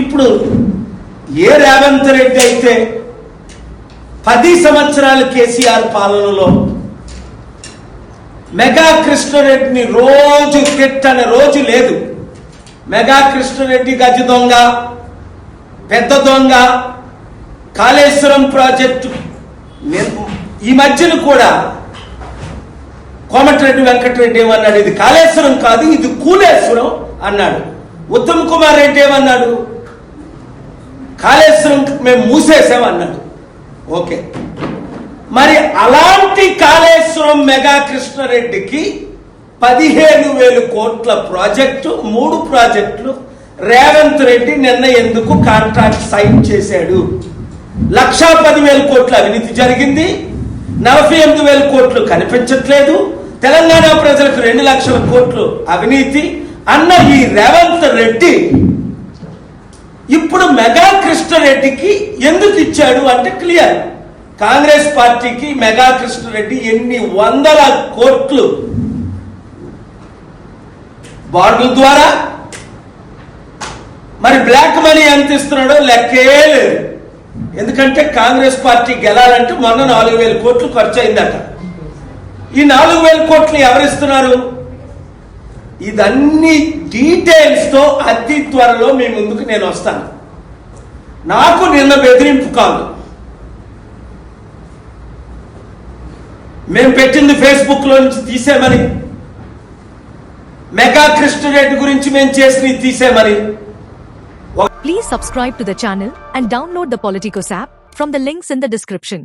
ఇప్పుడు ఏ రేవంత్ రెడ్డి అయితే పది సంవత్సరాలు కేసీఆర్ పాలనలో మెగా కృష్ణారెడ్డిని రోజు తిట్టని రోజు లేదు. మెగా కృష్ణారెడ్డి గజ దొంగ పెద్ద దొంగ కాళేశ్వరం ప్రాజెక్టు ఈ మధ్యన కూడా కోమటిరెడ్డి వెంకటరెడ్డి ఏమన్నాడు? ఇది కాళేశ్వరం కాదు ఇది కూలేశ్వరం అన్నాడు. ఉత్తమ్ కుమార్ రెడ్డి ఏమన్నాడు? మేము మూసేసాం అన్నాడు ఓకే. మరి అలాంటి కాళేశ్వరం మెగా కృష్ణారెడ్డికి పదిహేను వేలు కోట్ల ప్రాజెక్టు మూడు ప్రాజెక్టులు రేవంత్ రెడ్డి నిన్న ఎందుకు కాంట్రాక్ట్ సైన్ చేశాడు? లక్షా పదివేల కోట్ల అవినీతి జరిగింది నలభై ఎనిమిది వేల కోట్లు కనిపించట్లేదు తెలంగాణ ప్రజలకు రెండు లక్షల కోట్లు అవినీతి అన్న ఈ రేవంత్ రెడ్డి ఇప్పుడు మెగా కృష్ణారెడ్డికి ఎందుకు ఇచ్చాడు అంటే క్లియర్. కాంగ్రెస్ పార్టీకి మెగా కృష్ణారెడ్డి ఎన్ని వందల కోట్లు? బాండ్ల ద్వారా? మరి బ్లాక్ మనీ ఎంత ఇస్తున్నాడో లెక్కే లేదు. ఎందుకంటే కాంగ్రెస్ పార్టీ గెలాలంటే మొన్న నాలుగు వేల కోట్లు ఖర్చు అయిందట. ఈ నాలుగు వేల కోట్లు ఎవరిస్తున్నారు ఇదన్ని డీటెయిల్స్తో అతి త్వరలో మీ ముందుకు నేను వస్తాను. నాకు నిన్న బెదిరింపు కాదు. మేము పెట్టింది ఫేస్బుక్లో నుంచి తీసేమని మెగా కృష్ణ రెడ్డి గురించి మేము చేసిన తీసేమని please subscribe to the channel and download the Politicos from the links in the description